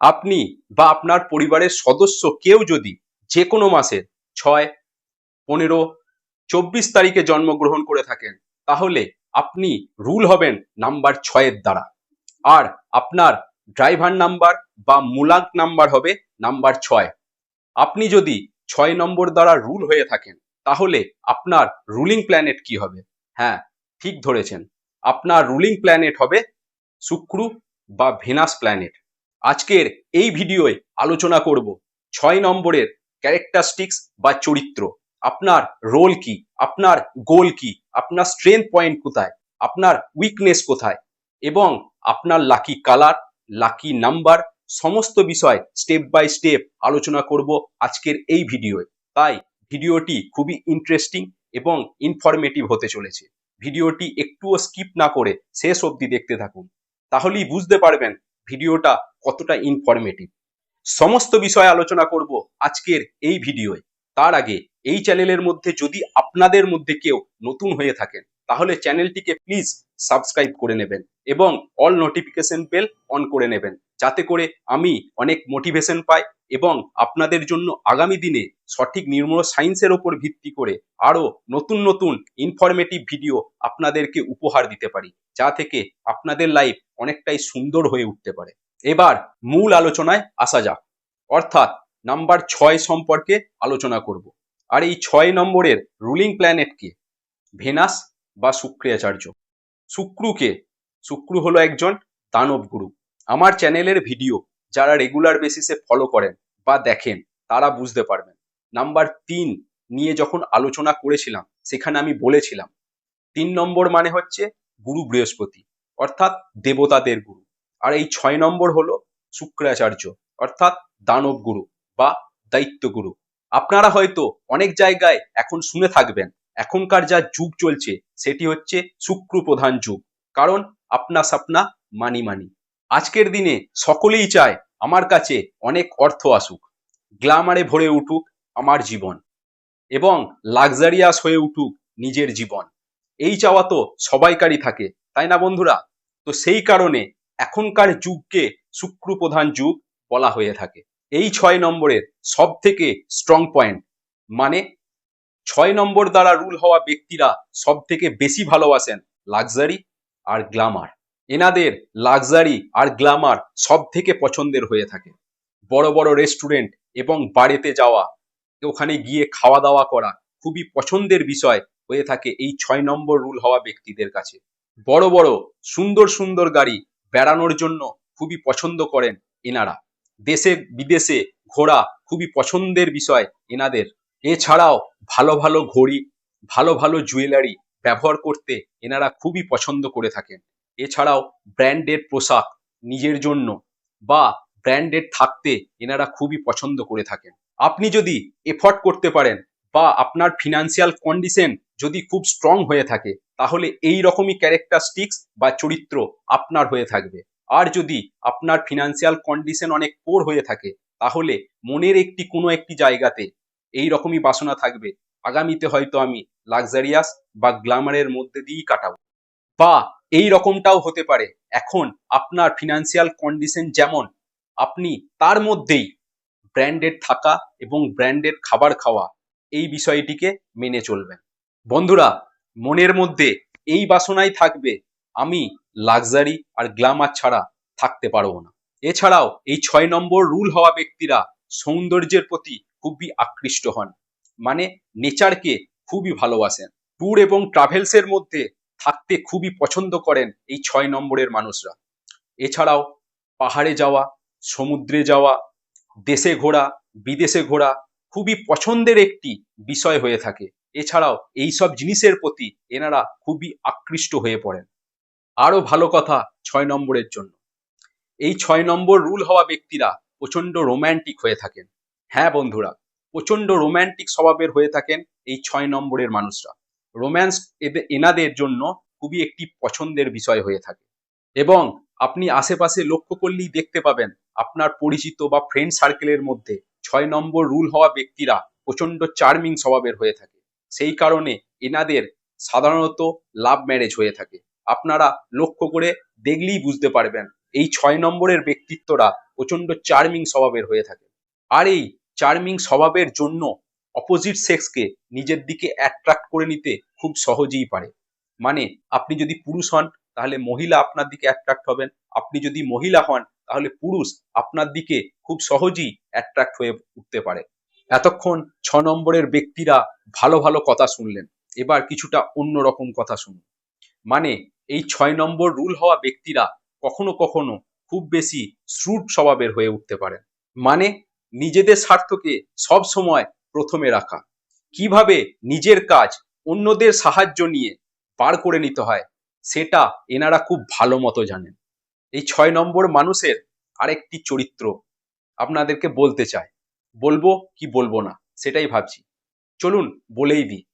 আপনি বা আপনার পরিবারের সদস্য কেউ যদি যে কোনো মাসের ছয়, পনেরো, চব্বিশ তারিখে জন্মগ্রহণ করে থাকেন, তাহলে আপনি রুল হবেন নাম্বার ছয়ের দ্বারা। আর আপনার ড্রাইভার নাম্বার বা মূলাঙ্ক নাম্বার হবে নাম্বার ছয়। আপনি যদি ছয় নম্বর দ্বারা রুল হয়ে থাকেন, তাহলে আপনার রুলিং প্ল্যানেট কি হবে? হ্যাঁ ঠিক ধরেছেন। আপনার রুলিং প্ল্যানেট হবে শুক্র বা ভেনাস প্ল্যানেট। আজকের এই ভিডিওয় আলোচনা করব ছয় নম্বরের ক্যারেক্টারিস্টিক্স বা চরিত্র। আপনার রোল কি? আপনার গোল কি? আপনার স্ট্রেংথ পয়েন্ট কোথায়? আপনার উইকনেস কোথায়? এবং আপনার লাকি কালার লাকি নাম্বার সমস্ত বিষয় স্টেপ বাই স্টেপ আলোচনা করব আজকের এই ভিডিওয়। তাই ভিডিওটি খুবই ইন্টারেস্টিং এবং ইনফরমেটিভ হতে চলেছে। ভিডিওটি একটুও স্কিপ না করে শেষ অবধি দেখতে থাকুন। তাহলেই বুঝতে পারবেন ভিডিওটা কতটা ইনফরমেটিভ সমস্ত বিষয়ে আলোচনা করব আজকের এই ভিডিওয়। তার আগে এই চ্যানেলের মধ্যে যদি আপনাদের মধ্যে কেউ নতুন হয়ে থাকেন তাহলে চ্যানেলটিকে প্লিজ সাবস্ক্রাইব করে নেবেন এবং অল নোটিফিকেশন বেল অন করে নেবেন যাতে করে আমি অনেক মোটিভেশন পাই এবং আপনাদের জন্য আগামী দিনে সঠিক নির্মূল সায়েন্সের ওপর ভিত্তি করে আরও নতুন নতুন ইনফরমেটিভ ভিডিও আপনাদেরকে উপহার দিতে পারি, যা থেকে আপনাদের লাইফ অনেকটাই সুন্দর হয়ে উঠতে পারে। এবার মূল আলোচনায় আসা যাক। অর্থাৎ নাম্বার ছয় সম্পর্কে আলোচনা করব। আর এই ছয় নম্বরের রুলিং প্ল্যানেটকে ভেনাস বা শুক্রাচার্য। শুক্রকে, শুক্র হলো একজন দানব গুরু আমার চ্যানেলের ভিডিও যারা রেগুলার বেসিসে ফলো করেন বা দেখেন, তারা বুঝতে পারবেন। নাম্বার তিন নিয়ে যখন আলোচনা করেছিলাম, সেখানে আমি বলেছিলাম, তিন নম্বর মানে হচ্ছে গুরু বৃহস্পতি, অর্থাৎ দেবতাদের গুরু। আর এই ছয় নম্বর হলো শুক্রাচার্য, অর্থাৎ দানব গুরু বা দায়িত্ব গুরু আপনারা হয়তো অনেক জায়গায় এখন শুনে থাকবেন এখনকার যা যুগ চলছে, সেটি হচ্ছে শুক্র প্রধান যুগ। কারণ আপনা সাপনা, মানি মানি। আজকের দিনে সকলেই চায় আমার কাছে অনেক অর্থ আসুক, গ্লামারে ভরে উঠুক আমার জীবন এবং লাক্সারিয়াস হয়ে উঠুক নিজের জীবন। এই চাওয়া তো সবাইকারই থাকে, তাই না বন্ধুরা? তো সেই কারণে এখনকার যুগকে শুক্র প্রধান যুগ বলা হয়ে থাকে। এই ছয় নম্বরের সব থেকে স্ট্রং পয়েন্ট মানে ছয় নম্বর দ্বারা রুল হওয়া ব্যক্তিরা সব থেকে বেশি ভালোবাসেন লাক্সারি আর গ্লামার। এনাদের লাক্সারি আর গ্লামার সব থেকে পছন্দের হয়ে থাকে। বড় বড় রেস্টুরেন্ট এবং বাড়িতে যাওয়া, ওখানে গিয়ে খাওয়া দাওয়া করা খুবই পছন্দের বিষয় হয়ে থাকে এই ছয় নম্বর রুল হওয়া ব্যক্তিদের কাছে। বড় বড় সুন্দর সুন্দর গাড়ি বেড়ানোর জন্য খুবই পছন্দ করেন এনারা। দেশে বিদেশে ঘোরা খুবই পছন্দের বিষয় এনাদের। এছাড়াও ভালো ভালো ঘড়ি, ভালো ভালো জুয়েলারি ব্যবহার করতে এনারা খুবই পছন্দ করে থাকেন। এছাড়াও ব্র্যান্ডেড পোশাক নিজের জন্য বা ব্র্যান্ডেড থাকতে এনারা খুবই পছন্দ করে থাকেন। আপনি যদি এফোর্ট করতে পারেন বা আপনার ফিনান্সিয়াল কন্ডিশন যদি খুব স্ট্রং হয়ে থাকে, তাহলে এই রকমই ক্যারেক্টারিস্টিক্স বা চরিত্র আপনার হয়ে থাকবে। আর যদি আপনার ফিনান্সিয়াল কন্ডিশন অনেক পোর হয়ে থাকে, তাহলে মনের একটি কোনো একটি জায়গাতে এই রকমই বাসনা থাকবে। আগামীতে হয়তো আমি লাক্সারিয়াস বা গ্ল্যামারের মধ্যে দিয়েই কাটাবো। বা এই রকমটাও হতে পারে। এখন আপনার ফিনান্সিয়াল কন্ডিশন যেমন, আপনি তার মধ্যেই ব্র্যান্ডেড থাকা এবং ব্র্যান্ডেড খাবার খাওয়া এই বিষয়টিকে মেনে চলবেন। বন্ধুরা, মনের মধ্যে এই বাসনাই থাকবে, আমি লাক্সারি আর গ্ল্যামার ছাড়া থাকতে পারব না। এছাড়াও এই ছয় নম্বর রুল হওয়া ব্যক্তিরা সৌন্দর্যের প্রতি খুবই আকৃষ্ট হন। মানে নেচারকে খুবই ভালোবাসেন। ট্যুর এবং ট্রাভেলসের মধ্যে থাকতে খুবই পছন্দ করেন এই ছয় নম্বরের মানুষরা। এছাড়াও পাহাড়ে যাওয়া, সমুদ্রে যাওয়া, দেশে ঘোরা, বিদেশে ঘোরা খুবই পছন্দের একটি বিষয় হয়ে থাকে। এছাড়াও এই সব জিনিসের প্রতি এনারা খুবই আকৃষ্ট হয়ে পড়েন। আরও ভালো কথা ছয় নম্বরের জন্য। এই ছয় নম্বর রুল হওয়া ব্যক্তিরা প্রচণ্ড রোম্যান্টিক হয়ে থাকেন। হ্যাঁ বন্ধুরা প্রচণ্ড রোম্যান্টিক স্বভাবের হয়ে থাকেন এই ছয় নম্বরের মানুষরা। রোম্যান্স এদের এনাদের জন্য খুবই একটি পছন্দের বিষয় হয়ে থাকে। এবং আপনি আশেপাশে লক্ষ্য করলেই দেখতে পাবেন, আপনার পরিচিত বা ফ্রেন্ড সার্কেলের মধ্যে ছয় নম্বর রুল হওয়া ব্যক্তিরা প্রচণ্ড চার্মিং স্বভাবের হয়ে থাকে। সেই কারণে এনাদের সাধারণত লাভ ম্যারেজ হয়ে থাকে। আপনারা লক্ষ্য করে দেখলেই বুঝতে পারবেন, এই ছয় নম্বরের ব্যক্তিত্বরা প্রচণ্ড চার্মিং স্বভাবের হয়ে থাকে। আর এই চার্মিং স্বভাবের জন্য অপোজিট সেক্সকে নিজের দিকে অ্যাট্রাক্ট করে নিতে খুব সহজেই পারে। মানে আপনি যদি পুরুষ হন, তাহলে মহিলা আপনার দিকে অ্যাট্রাক্ট হবেন। আপনি যদি মহিলা হন, তাহলে পুরুষ আপনার দিকে খুব সহজেই অ্যাট্রাক্ট হয়ে উঠতে পারে। এতক্ষণ ছ নম্বরের ব্যক্তিরা ভালো ভালো কথা শুনলেন। এবার কিছুটা অন্যরকম কথা শুনুন। মানে এই ছয় নম্বর রুল হওয়া ব্যক্তিরা কখনো কখনো খুব বেশি শ্রুট স্বভাবের হয়ে উঠতে পারেন মানে নিজেদের স্বার্থকে সব সময় প্রথমে রাখা। কীভাবে নিজের কাজ অন্যদের সাহায্য নিয়ে পার করে নিতে হয়, সেটা এনারা খুব ভালো মতো জানেন। এই ছয় নম্বর মানুষের আরেকটি চরিত্র আপনাদেরকে বলতে চায় বলব কি বলব না, সেটাই ভাবছি। চলুন বলেই দিই।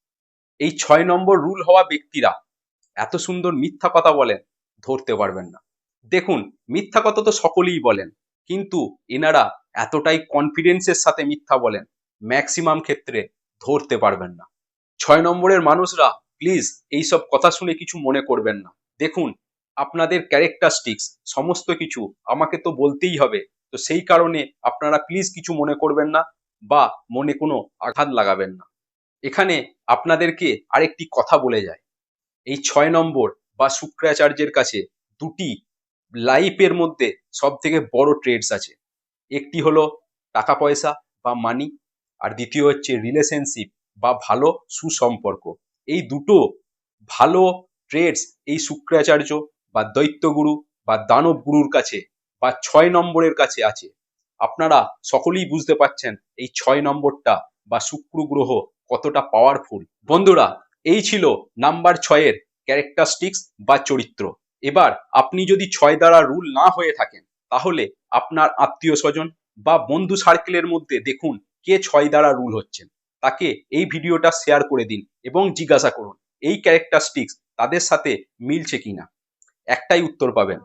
এই ছয় নম্বর রুল হওয়া ব্যক্তিরা এত সুন্দর মিথ্যা কথা বলেন, ধরতে পারবেন না। দেখুন, মিথ্যা কথা তো সকলেই বলেন, কিন্তু এনারা এতটাই কনফিডেন্সের সাথে মিথ্যা বলেন ম্যাক্সিমাম ক্ষেত্রে ধরতে পারবেন না। ছয় নম্বরের মানুষরা প্লিজ এইসব কথা শুনে কিছু মনে করবেন না। দেখুন, আপনাদের ক্যারেক্টারিস্টিক্স সমস্ত কিছু আমাকে তো বলতেই হবে, তো সেই কারণে আপনারা প্লিজ কিছু মনে করবেন না বা মনে কোনো আঘাত লাগাবেন না। এখানে আপনাদেরকে আরেকটি কথা বলে যায়। এই ছয় নম্বর বা শুক্রাচার্যের কাছে দুটি লাইফের মধ্যে সব থেকে বড় ট্রেডস আছে। একটি হলো টাকা পয়সা বা মানি আর দ্বিতীয় হচ্ছে রিলেশনশিপ বা ভালো সুসম্পর্ক। এই দুটো ভালো ট্রেডস এই শুক্রাচার্য বা দৈত্যগুরু বা দানব গুরুর কাছে বা ছয় নম্বরের কাছে আছে। আপনারা সকলেই বুঝতে পাচ্ছেন এই ছয় নম্বরটা বা শুক্র গ্রহ কতটা পাওয়ারফুল বন্ধুরা, এই ছিল নাম্বার ছয়ের ক্যারেক্টারিস্টিক্স বা চরিত্র। এবার আপনি যদি ছয় দ্বারা রুল না হয়ে থাকেন, তাহলে আপনার আত্মীয় স্বজন বা বন্ধু সার্কেলের মধ্যে দেখুন কে ছয় দ্বারা রুল হচ্ছেন। তাকে এই ভিডিওটা শেয়ার করে দিন এবং জিজ্ঞাসা করুন, এই ক্যারেক্টারিস্টিক্স তাদের সাথে মিলছে কিনা? একটাই উত্তর পাবেন,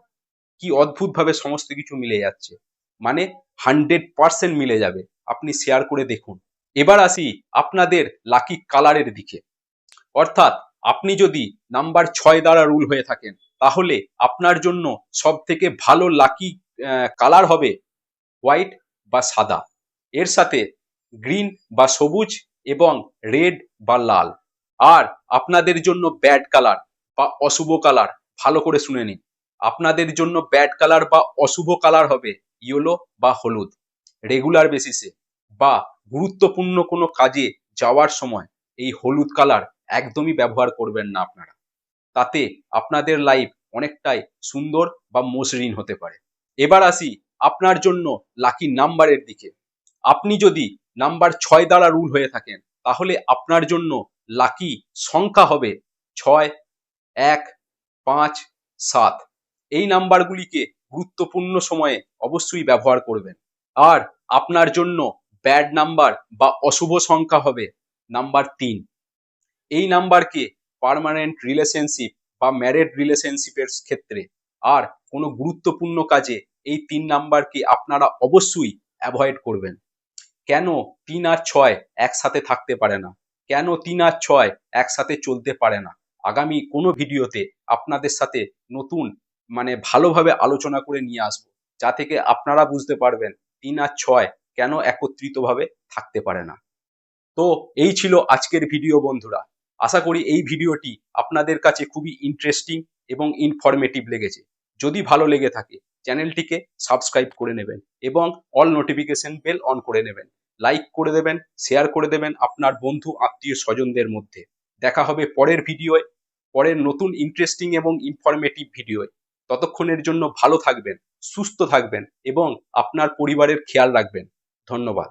কি অদ্ভুতভাবে সমস্ত কিছু মিলে যাচ্ছে। মানে হান্ড্রেড পার্সেন্ট মিলে যাবে, আপনি শেয়ার করে দেখুন। এবার আসি আপনাদের লাকি কালারের দিকে। অর্থাৎ আপনি যদি নাম্বার ছয় দ্বারা রুল হয়ে থাকেন তাহলে আপনার জন্য সব থেকে ভালো লাকি কালার হবে হোয়াইট বা সাদা। এর সাথে গ্রিন বা সবুজ এবং রেড বা লাল। আর আপনাদের জন্য ব্যাড কালার বা অশুভ কালার ভালো করে শুনে নিন। আপনাদের জন্য ব্যাড কালার বা অশুভ কালার হবে ইয়েলো বা হলুদ। রেগুলার বেসিসে বা গুরুত্বপূর্ণ কোনো কাজে যাওয়ার সময় এই হলুদ কালার একদমই ব্যবহার করবেন না আপনারা। তাতে আপনাদের লাইফ অনেকটাই সুন্দর বা মসৃণ হতে পারে। এবার আসি আপনার জন্য লাকি নাম্বারের দিকে। আপনি যদি নাম্বার ছয় দ্বারা রুল হয়ে থাকেন, তাহলে আপনার জন্য লাকি সংখ্যা হবে ছয়, এক, পাঁচ, সাত। এই নাম্বারগুলিকে গুরুত্বপূর্ণ সময়ে অবশ্যই ব্যবহার করবেন। আর আপনার জন্য ব্যাড নাম্বার বা অশুভ সংখ্যা হবে নাম্বার তিন। এই নাম্বারকে পার্মানেন্ট রিলেশনশিপ বা ম্যারেড রিলেশনশিপের ক্ষেত্রে আর কোনো গুরুত্বপূর্ণ কাজে এই তিন নাম্বারকে আপনারা অবশ্যই অ্যাভয়েড করবেন। কেন তিন আর ছয় একসাথে থাকতে পারে না? কেন তিন আর ছয় একসাথে চলতে পারে না? আগামী কোনো ভিডিওতে আপনাদের সাথে নতুন মানে ভালোভাবে আলোচনা করে নিয়ে আসব, যা থেকে আপনারা বুঝতে পারবেন তিন আর ছয় কেন একত্রিতভাবে থাকতে পারে না। তো এই ছিল আজকের ভিডিও বন্ধুরা। আশা করি এই ভিডিওটি আপনাদের কাছে খুবই ইন্টারেস্টিং এবং ইনফরমেটিভ লেগেছে। যদি ভালো লেগে থাকে, চ্যানেলটিকে সাবস্ক্রাইব করে নেবেন এবং অল নোটিফিকেশন বেল অন করে নেবেন। লাইক করে দেবেন শেয়ার করে দেবেন আপনার বন্ধু, আত্মীয়, স্বজনদের মধ্যে। দেখা হবে পরের ভিডিওয়, পরের নতুন ইন্টারেস্টিং এবং ইনফরমেটিভ ভিডিওয়। ততক্ষণের জন্য ভালো থাকবেন, সুস্থ থাকবেন এবং আপনার পরিবারের খেয়াল রাখবেন। ধন্যবাদ।